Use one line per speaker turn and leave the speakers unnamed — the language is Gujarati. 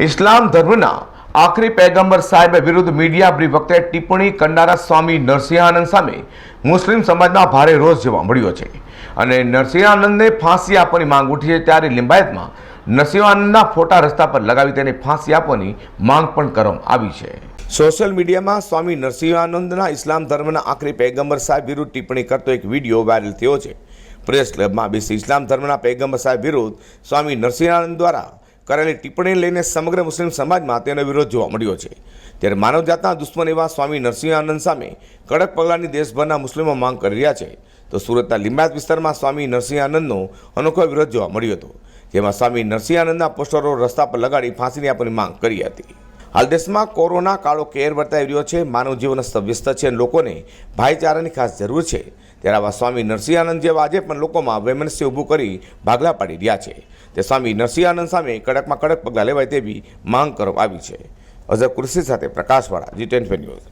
ઇસ્લામ ધર્મના આખરી પૈગંબર સાહેબ વિરુદ્ધ મીડિયા બ્રી વખતે ટિપ્પણી કરનારા સ્વામી નરસિંહાનંદ સામે મુસ્લિમ સમાજમાં ભારે રોષ જોવા મળ્યો છે. અને નરસિંહાનંદને ફાંસી આપવાની માંગ ઉઠી છે ત્યારે લિંબાયતમાં નરસિંહાનંદના ફોટા રસ્તા પર લગાવી તેને ફાંસી આપવાની માંગ પણ કરવામાં આવી છે. સોશિયલ મીડિયામાં સ્વામી નરસિંહાનંદના ઇસ્લામ ધર્મના આખરી પૈગંબર સાહેબ વિરુદ્ધ ટિપ્પણી કરતો એક વીડિયો વાયરલ થયો છે. પ્રેસ ક્લબમાં બેસી ઇસ્લામ ધર્મના પૈગંબર સાહેબ વિરુદ્ધ સ્વામી નરસિંહાનંદ દ્વારા કરેલી ટિપ્પણી લઈને સમગ્ર મુસ્લિમ સમાજમાં તેનો વિરોધ જોવા મળ્યો છે. ત્યારે માનવજાતના દુશ્મન એવા સ્વામી નરસિંહાનંદ સામે કડક પગલાંની દેશભરના મુસ્લિમો માંગ કરી રહ્યા છે. તો સુરતના લિંબાયત વિસ્તારમાં સ્વામી નરસિંહાનંદનો અનોખો વિરોધ જોવા મળ્યો હતો. જેમાં સ્વામી નરસિંહાનંદના પોસ્ટરો રસ્તા પર લગાડી ફાંસીની આપવાની માંગ કરી હતી. હાલ દેશમાં કોરોના કાળો કેર વર્તાઈ રહ્યો છે, માનવ જીવન અસ્તવ્યસ્ત છે અને લોકોને ભાઈચારાની ખાસ જરૂર છે. ત્યારે આવા સ્વામી નરસિંહાનંદ જેવા આજે પણ લોકોમાં વૈમનસ્ય ઊભું કરી ભાગલા પાડી રહ્યા છે. તે સ્વામી નરસિંહાનંદ સામે કડકમાં કડક પગલાં લેવાય તેવી માંગ કરવામાં આવી છે. અઝર કૃષિ સાથે પ્રકાશવાળા જી ટેન ન્યૂઝ.